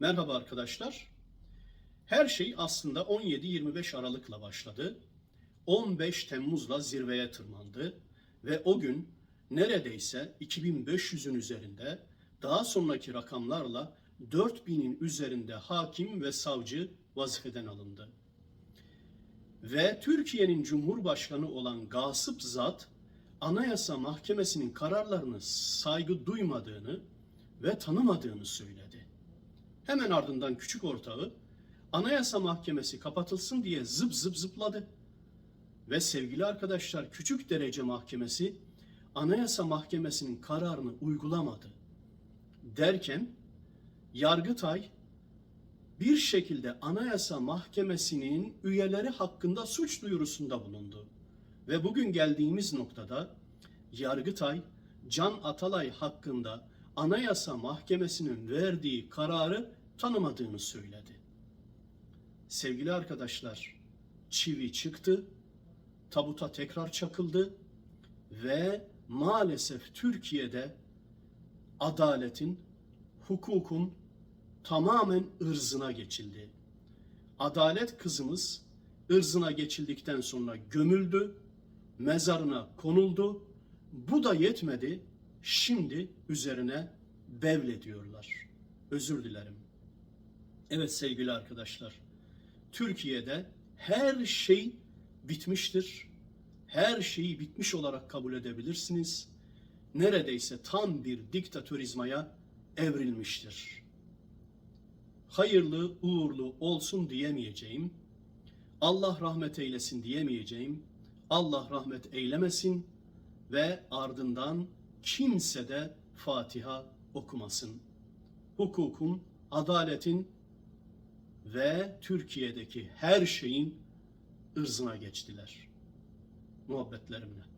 Merhaba arkadaşlar. Her şey aslında 17-25 Aralık'la başladı. 15 Temmuz'la zirveye tırmandı ve o gün neredeyse 2500'ün üzerinde daha sonraki rakamlarla 4000'in üzerinde hakim ve savcı vazifeden alındı. Ve Türkiye'nin Cumhurbaşkanı olan Gasip Zat Anayasa Mahkemesi'nin kararlarını saygı duymadığını ve tanımadığını söyledi. Hemen ardından küçük ortağı Anayasa Mahkemesi kapatılsın diye zıp zıp zıpladı. Ve sevgili arkadaşlar küçük derece mahkemesi Anayasa Mahkemesi'nin kararını uygulamadı. Derken Yargıtay bir şekilde Anayasa Mahkemesi'nin üyeleri hakkında suç duyurusunda bulundu. Ve bugün geldiğimiz noktada Yargıtay Can Atalay hakkında Anayasa Mahkemesi'nin verdiği kararı tanımadığını söyledi. Sevgili arkadaşlar, çivi çıktı, tabuta tekrar çakıldı ve maalesef Türkiye'de adaletin, hukukun tamamen ırzına geçildi. Adalet kızımız ırzına geçildikten sonra gömüldü, mezarına konuldu. Bu da yetmedi. Şimdi üzerine bevlediyorlar. Özür dilerim. Evet sevgili arkadaşlar. Türkiye'de her şey bitmiştir. Her şeyi bitmiş olarak kabul edebilirsiniz. Neredeyse tam bir diktatörizmaya evrilmiştir. Hayırlı, uğurlu olsun diyemeyeceğim. Allah rahmet eylesin diyemeyeceğim. Allah rahmet eylemesin ve ardından kimse de Fatiha okumasın. Hukukun, adaletin ve Türkiye'deki her şeyin ırzına geçtiler. Muhabbetlerimle.